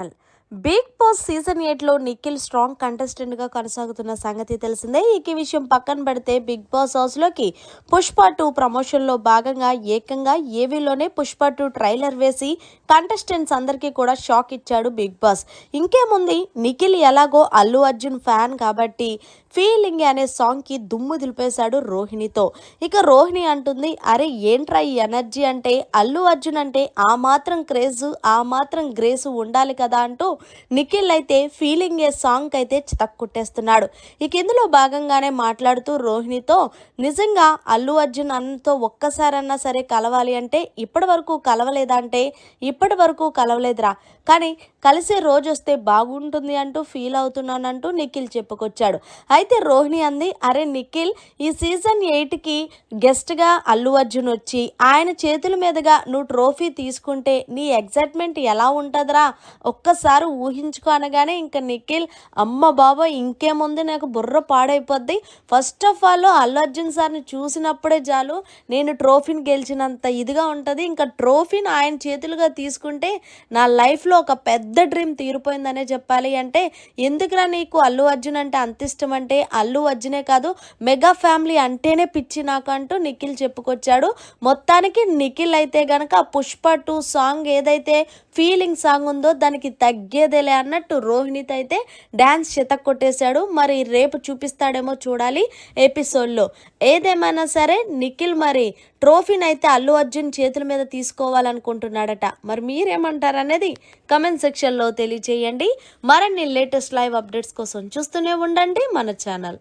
mal big boss season ఎయిట్లో Nikhil strong కంటెస్టెంట్గా కొనసాగుతున్న సంగతి తెలిసిందే. ఈ విషయం పక్కన పెడితే బిగ్ బాస్ హౌస్లోకి పుష్ప టూ ప్రమోషన్లో భాగంగా ఏకంగా ఏవీలోనే పుష్ప టూ ట్రైలర్ వేసి కంటెస్టెంట్స్ అందరికీ కూడా షాక్ ఇచ్చాడు బిగ్ బాస్. ఇంకేముంది? నిఖిల్ ఎలాగో అల్లు అర్జున్ ఫ్యాన్ కాబట్టి ఫీలింగ్ అనే సాంగ్కి దుమ్ము దులిపేశాడు రోహిణితో. ఇక రోహిణి అంటుంది అరే ఏంట్రా ఈ ఎనర్జీ అంటే? అల్లు అర్జున్ అంటే ఆ మాత్రం క్రేజ్ ఆ మాత్రం గ్రేసు ఉండాలి కదా అంటూ నిఖిల్ అయితే ఫీలింగ్ ఏ సాంగ్ అయితే చితక్కుట్టేస్తున్నాడు. ఇక ఇందులో భాగంగానే మాట్లాడుతూ రోహిణితో నిజంగా అల్లు అర్జున్ అన్నతో ఒక్కసారన్నా సరే కలవాలి అంటే ఇప్పటి వరకు కలవలేదా అంటే ఇప్పటి వరకు కలవలేదురా. కానీ కలిసే రోజు వస్తే బాగుంటుంది అంటూ ఫీల్ అవుతున్నానంటూ నిఖిల్ చెప్పుకొచ్చాడు. అయితే రోహిణి అంది అరే నిఖిల్ ఈ సీజన్ ఎయిట్కి గెస్ట్గా అల్లు అర్జున్ వచ్చి ఆయన చేతుల మీదుగా నువ్వు ట్రోఫీ తీసుకుంటే నీ ఎగ్జైట్మెంట్ ఎలా ఉంటుందిరా? ఒక్కసారి ఊహించుకో అనగానే ఇంకా నిఖిల్ అమ్మ బాబా ఇంకేముంది నాకు బుర్ర పాడైపోద్ది. First of all Allu Arjun సార్ని చూసినప్పుడే చాలు. నేను ట్రోఫీని గెలిచినంత ఇదిగా ఉంటుంది. ఇంకా ట్రోఫీని ఆయన చేతులుగా తీసుకుంటే నా లైఫ్లో ఒక పెద్ద డ్రీమ్ తీరిపోయిందనే చెప్పాలి. అంటే ఎందుకురా నీకు అల్లు అర్జున్ అంటే అంత ఇష్టం అంటే? అల్లు అర్జునే కాదు మెగా ఫ్యామిలీ అంటేనే పిచ్చి నాకు అంటూ నిఖిల్ చెప్పుకొచ్చాడు. మొత్తానికి నిఖిల్ అయితే గనక పుష్ప టూ సాంగ్ ఏదైతే ఫీలింగ్ సాంగ్ ఉందో దానికి తగ్గేదేలే అన్నట్టు రోహిణిత్ అయితే డ్యాన్స్ కొట్టేశాడు మరి రేపు చూపిస్తాడేమో చూడాలి ఎపిసోడ్లో. ఏదేమైనా సరే నిఖిల్ మరి ట్రోఫీని అయితే అల్లు అర్జున్ చేతుల మీద తీసుకోవాలనుకుంటున్నాడట. మరి మీరేమంటారు అనేది కమెంట్ సెక్షన్లో తెలియచేయండి. మరిన్ని లేటెస్ట్ లైవ్ అప్డేట్స్ కోసం చూస్తూనే ఉండండి మన ఛానల్.